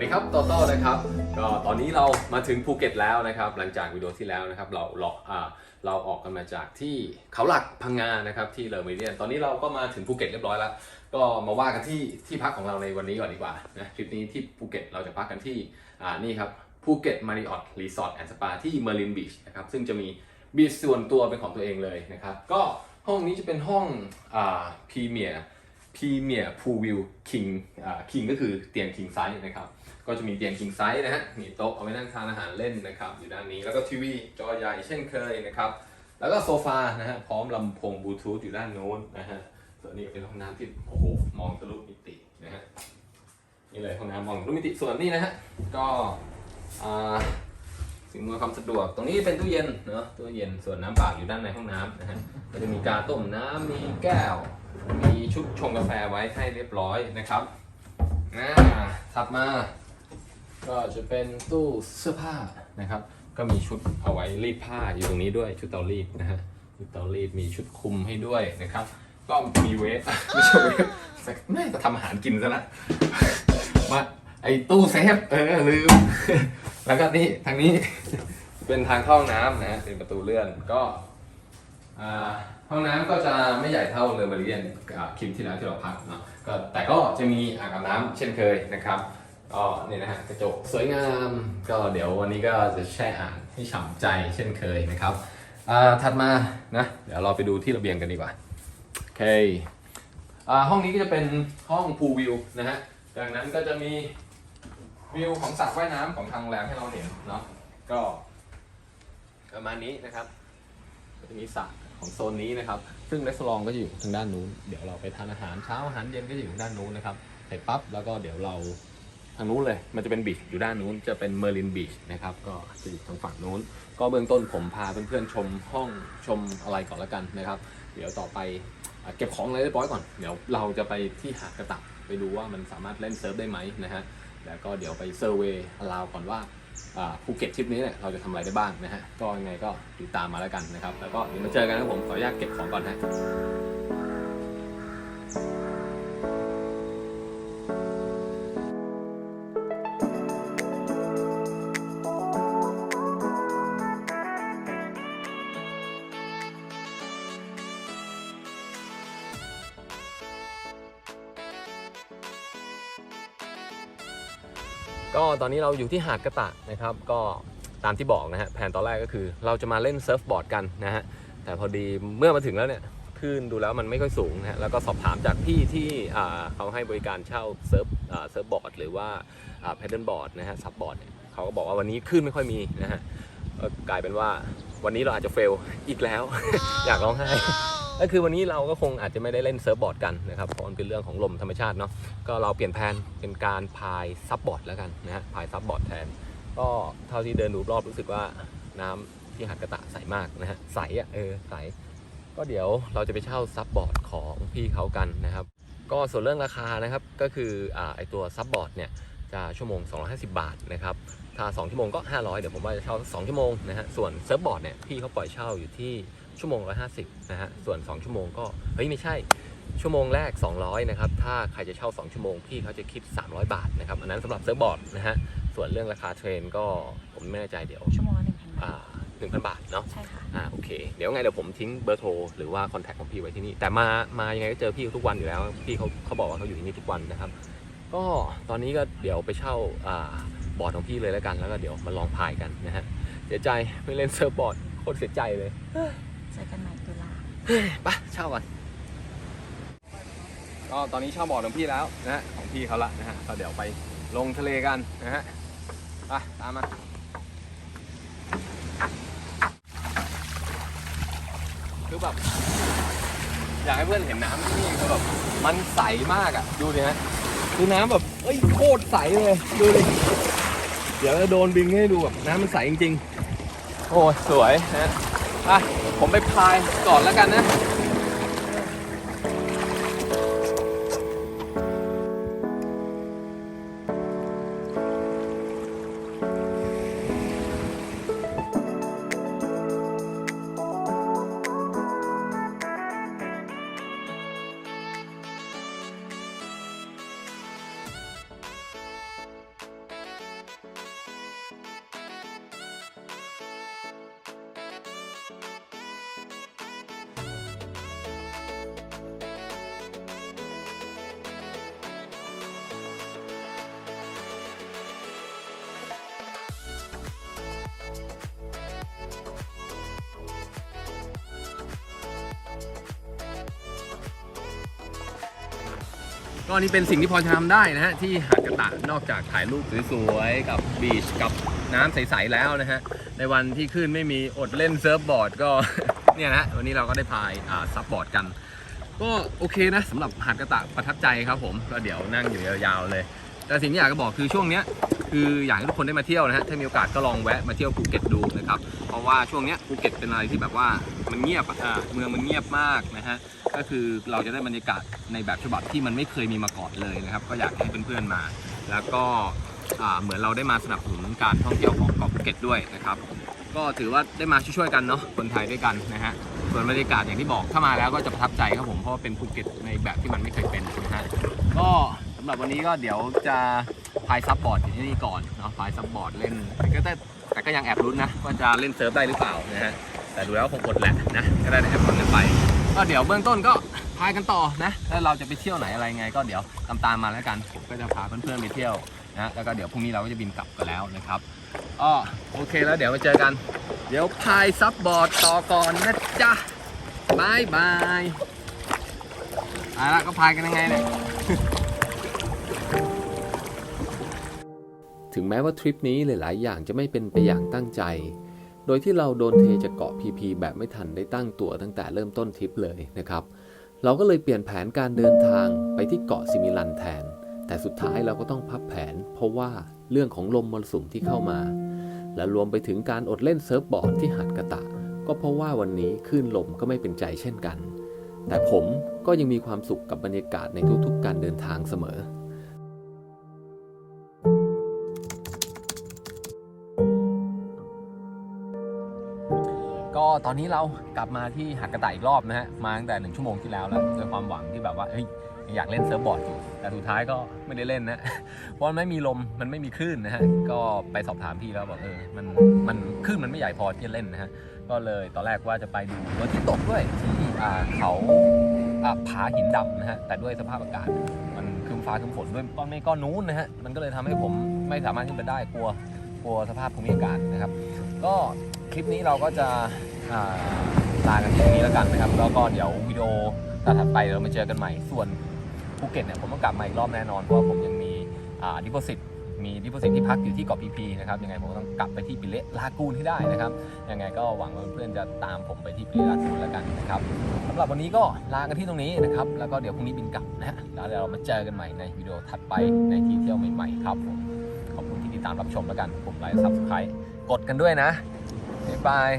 วัสดีครับโตโต้นะครับก็ตอนนี้เรามาถึงภูเก็ตแล้วนะครับ หลังจากวิดีโอที่แล้วนะครับ เราเราอ่าเราออกกันมาจากที่เขาหลักพังงานะครับที่เลอเมเดียนตอนนี้เราก็มาถึงภูเก็ตเรียบร้อยแล้ว ก็มาว่ากันที่ที่พักของเราในวันนี้ก่อนดีกว่านะทริปนี้ที่ภูเก็ตเราจะพักกันที่อ่านี่ครับภูเก็ตมาริออทรีสอร์ทแอนด์สปาที่เมอร์ลินบีชนะครับซึ่งจะมีบีชส่วนตัวเป็นของตัวเองเลยนะครับ ก็ห้องนี้จะเป็นห้องอ่าพรีเมียร์ พรีเมียร์พูวิวคิงอ่าคิงก็คือเตียงคิงไซส์นะครับ ก็จะมีเตียงคิงไซส์นะฮะ มีโต๊ะเอาไว้นั่งทานอาหารเล่นนะครับ อยู่ด้านนี้ แล้วก็ทีวีจอใหญ่เช่นเคยนะครับ แล้วก็โซฟานะฮะ พร้อมลำโพงบลูทูธอยู่ด้านโน้นนะฮะ ส่วนนี้เป็นห้องน้ำที่โอ้โห มองทะลุมิตินะฮะ นี่เลยห้องน้ำมองทะลุมิติ ส่วนนี้นะฮะ ก็อ่าสิ่งอำนวยความสะดวก ตรงนี้เป็นตู้เย็นเนาะ ตู้เย็น ส่วนน้ำเปล่าอยู่ด้านในห้องน้ำนะฮะ ก็จะมีกาต้มน้ำมีแก้ว มีชุดชงกาแฟไว้ให้เรียบร้อยนะครับอ่าถัดมา ก็จะเป็นตู้เสื้อผ้านะครับ ก็มีชุดเอาไว้รีดผ้าอยู่ตรงนี้ด้วยชุดเตารีดนะฮะชุดเตารีดมีชุดคลุมให้ด้วยนะครับ ก็มีเวฟไม่ใช่เวฟแม่จะทำอาหารกินซะละมาไอตู้เซฟเออลืม แล้วก็นี่ทางนี้เป็นทางเข้าน้ำนะเป็นประตูเลื่อนก็อ่า ห้องน้ำก็จะไม่ใหญ่เท่าเรือมาเรียนคลิปที่แล้วที่เราพักเนาะก็แต่ก็จะมีอ่างอาบน้ำเช่นเคยนะครับก็นี่นะฮะกระจกสวยงามก็เดี๋ยววันนี้ก็จะแช่อ่างให้ฉ่ำใจเช่นเคยนะครับอ่าถัดมานะเดี๋ยวเราไปดูที่ระเบียงกันดีกว่าโอเคอ่าห้องนี้ก็จะเป็นห้องพูลวิวนะฮะจากนั้นก็จะมีวิวของสระว่ายน้ำของทางโรงแรมให้เราเห็นเนาะก็ประมาณนี้นะครับก็จะมีสระ ของโซนนี้นะครับ ซึ่งรีสอร์ทก็จะอยู่ทางด้านนู้น เดี๋ยวเราไปทานอาหารเช้าอาหารเย็นก็จะอยู่ทางด้านนู้นนะครับเสร็จปั๊บแล้วก็เดี๋ยวเราทางนู้นเลย มันจะเป็นบีชอยู่ด้านนู้นจะเป็นเมอร์ลินบีชนะครับก็จะอยู่ทางฝั่งนู้น ก็เบื้องต้นผมพาเพื่อนๆชมห้องชมอะไรก่อนแล้วกันนะครับ เดี๋ยวต่อไปเก็บของอะไรเรียบร้อยก่อน เดี๋ยวเราจะไปที่หาดกระตับไปดูว่ามันสามารถเล่นเซิร์ฟได้ไหมนะฮะแล้วก็เดี๋ยวไปเซอร์เวย์ลาวก่อนว่า ภูเก็ตทริปนี้เนี่ยเราจะทำอะไรได้บ้างนะฮะก็ยังไงก็ติดตามมาแล้วกันนะครับ แล้วก็เดี๋ยวมาเจอกันนะผมขออนุญาตเก็บของก่อนนะ ก็ตอนนี้เราอยู่ที่หาดกระตะนะครับ ก็ตามที่บอกนะฮะแผนตอนแรกก็คือ เราจะมาเล่นเซิร์ฟบอร์ดกันนะฮะแต่พอดีเมื่อมาถึงแล้วเนี่ยคลื่นดูแล้วมันไม่ค่อยสูงนะฮะแล้วก็สอบถามจากพี่ที่เขาให้บริการเช่าเซิร์ฟเซิร์ฟบอร์ดหรือว่าแพดเดิลบอร์ดนะฮะซับบอร์ดเนี่ยเขาก็บอกว่าวันนี้คลื่นไม่ค่อยมีนะฮะก็กลายเป็นว่าวันนี้เราอาจจะเฟลอีกแล้ว อยากร้องไห้ ก็คือวันนี้เราก็คงอาจจะไม่ได้เล่นเซิร์ฟบอร์ดกันนะครับเพราะมันเป็นเรื่องของลมธรรมชาติเนาะก็เราเปลี่ยนแผนเป็นการพายซับบอร์ดแล้วกันนะฮะพายซับบอร์ดแทน ก็เท่าที่เดินดูรอบรู้สึกว่าน้ำที่หาดกระตะใสมากนะฮะใสอะเออใสก็เดี๋ยวเราจะไปเช่าซับบอร์ดของพี่เขากันนะครับ ก็ส่วนเรื่องราคานะครับก็คืออ่าไอตัวซับบอร์ดเนี่ยจะชั่วโมง 250 บาทนะครับถ้า2ชั่วโมงก็ 500 เดี๋ยวผมว่าจะเช่า 2 ชั่วโมงนะฮะ ส่วนเซิร์ฟบอร์ดเนี่ย พี่เขาปล่อยเช่าอยู่ที่ ชั่วโมง150นะฮะส่วน 2 ชั่วโมงก็เฮ้ยไม่ใช่ชั่วโมงแรก 200นะครับถ้าใครจะเช่า 2 ชั่วโมงพี่เขาจะคิด 300 บาทนะครับอันนั้นสำหรับเซิร์ฟบอร์ดนะฮะส่วนเรื่องราคาเทรนก็ผมไม่แน่ใจเดี๋ยวชั่วโมงละหนึ่งพันบาอ่าท1,000บาทเนาะใช่ค่ะ อ่าโอเคเดี๋ยวไงเดี๋ยวผมทิ้งเบอร์โทรหรือว่าคอนแทคของพี่ไว้ที่นี่แต่มามายังไงก็เจอพี่เขาทุกวันอยู่แล้วพี่เขาเขาบอกว่าเขาอยู่ที่นี่ทุกวันนะครับ ก็ตอนนี้ก็เดี๋ยวไปเช่าอ่าบอร์ดของพี่เลยแล้วกันแล้วก็เดี๋ยวมาลองพายกันนะฮะเสียใจไม่เล่นเซิร์ฟบอร์ดโคตรเสียใจเลย เจอกันใหม่ตุลาไปเช่าก่อนก็ตอนนี้เช่าบอร์ดของพี่แล้วนะฮะของพี่เขาละนะฮะก็เดี๋ยวไปลงทะเลกันนะฮะไปตามมาคือแบบอยากให้เพื่อนเห็นน้ำที่นี่คือแบบมันใสมากอะ ดูดิฮะดูน้ำแบบเอ้ยโคตรใสเลยดูดิเดี๋ยวจะโดนบินให้ดูแบบน้ำมันใสจริงๆ โอ้ยสวยนะ ผมไปพายก่อนแล้วกันนะ ก็นี่เป็นสิ่งที่พอจะทำได้นะฮะที่หาดกระตะนอกจากถ่ายรูปสวยๆกับบีชกับน้ำใสๆแล้วนะฮะในวันที่ขึ้นไม่มีอดเล่นเซิร์ฟบอร์ดก็ เนี่ยนะฮะวันนี้เราก็ได้พายอ่าซับบอร์ดกัน ก็โอเคนะสำหรับหาดกระตะประทับใจครับผมก็เดี๋ยวนั่งอยู่ยาวๆเลย แต่สิ่งที่อยากจะบอกคือช่วงเนี้ยคืออยากให้ทุกคนได้มาเที่ยวนะฮะถ้ามีโอกาสก็ลองแวะมาเที่ยวภูเก็ตดูนะครับเพราะว่าช่วงเนี้ยภูเก็ตเป็นอะไรที่แบบว่ามันเงียบอ่าเมืองมันเงียบมากนะฮะก็คือเราจะได้บรรยากาศในแบบฉบับที่มันไม่เคยมีมาก่อนเลยนะครับ ก็อยากให้เพื่อนๆมา แล้วก็อ่าเหมือนเราได้มาสนับสนุนการท่องเที่ยวของเกาะภูเก็ตด้วยนะครับ ก็ถือว่าได้มาช่วยๆกันเนาะคนไทยด้วยกันนะฮะส่วนบรรยากาศอย่างที่บอกถ้ามาแล้วก็จะประทับใจครับผมเพราะว่าเป็นภูเก็ตในแบบที่มันไม่เคยเป็นนะฮะก็ สำหรับวันนี้ก็เดี๋ยวจะพายซับบอร์ดอยู่ที่นี่ก่อนเนาะพายซับบอร์ดเล่นก็ได้แต่ก็ยังแอบลุ้นนะว่าจะเล่นเซิร์ฟได้หรือเปล่านะฮะแต่ดูแล้วคงอดแหละนะก็ได้แอบลุ้นกันไป ก็เดี๋ยวเบื้องต้นก็พายกันต่อนะแล้วเราจะไปเที่ยวไหนอะไรไง ก็เดี๋ยวตามตามมาแล้วกันผมก็จะพาเพื่อนๆไปเที่ยวนะแล้วก็เดี๋ยวพรุ่งนี้เราก็จะบินกลับกันแล้วนะครับอ๋อโอเคแล้วเดี๋ยวมาเจอกัน เดี๋ยวพายซับบอร์ดต่อก่อนนะจ๊ะบายบายเอาละก็พายกันยังไงเนี่ย ถึงแม้ว่าทริปนี้หลาย ๆ อย่างจะไม่เป็นไปอย่างตั้งใจ โดยที่เราโดนเทจากเกาะพีพีแบบไม่ทันได้ตั้งตัวตั้งแต่เริ่มต้นทริปเลยนะครับ เราก็เลยเปลี่ยนแผนการเดินทางไปที่เกาะซิมิลันแทน แต่สุดท้ายเราก็ต้องพับแผน เพราะว่าเรื่องของลมมรสุมที่เข้ามา และรวมไปถึงการอดเล่นเซิร์ฟบอร์ดที่หัดกะตะ ก็เพราะว่าวันนี้คลื่นลมก็ไม่เป็นใจเช่นกัน แต่ผมก็ยังมีความสุขกับบรรยากาศในทุกๆ การเดินทางเสมอ ก็ตอนนี้เรากลับมาที่หาดกระต่ายอีกรอบนะฮะ มาตั้งแต่หนึ่งชั่วโมงที่แล้วแล้วด้วยความหวังที่แบบว่าเฮ้ยอยากเล่นเซิร์ฟบอร์ดอยู่ แต่สุดท้ายก็ไม่ได้เล่นนะ เพราะมันไม่มีลม มันไม่มีคลื่นนะฮะ ก็ไปสอบถามพี่แล้วบอกเออ มัน มันคลื่นมันไม่ใหญ่พอที่จะเล่นนะฮะ ก็เลยตอนแรกว่าจะไปดูวันที่ตกด้วยที่เขาผาหินดำนะฮะ แต่ด้วยสภาพอากาศมันคึมฟ้าคึมฝนด้วยก้อนเมฆก้อนนู้นนะฮะ มันก็เลยทำให้ผมไม่สามารถขึ้นไปได้กลัว กลัวสภาพภูมิอากาศนะครับ ก็ คลิปนี้เราก็จะอ่าลากันที่ตรงนี้แล้วกันนะครับ แล้วก็เดี๋ยววิดีโอถัดไปเดี๋ยวเรามาเจอกันใหม่ ส่วนภูเก็ตเนี่ยผมต้องกลับมาอีกรอบแน่นอน เพราะว่าผมยังมีอ่าดิโพสิตมีดิโพสิตที่พักอยู่ที่เกาะพีพีนะครับ ยังไงผมต้องกลับไปที่ปิเละลากูนให้ได้นะครับ ยังไงก็หวังว่าเพื่อนจะตามผมไปที่ปิเละลากูนแล้วกันนะครับสำหรับวันนี้ก็ลากันที่ตรงนี้นะครับ แล้วก็เดี๋ยวพรุ่งนี้บินกลับนะฮะแล้วเดี๋ยวเรามาเจอกันใหม่ในวิดีโอถัดไปในที่เที่ยวใหม่ๆครับผมขอบคุณที่ติดตามรับชมแล้วกันผมไลค์ซับสไครต์กดกันด้วยนะ บ๊ายบาย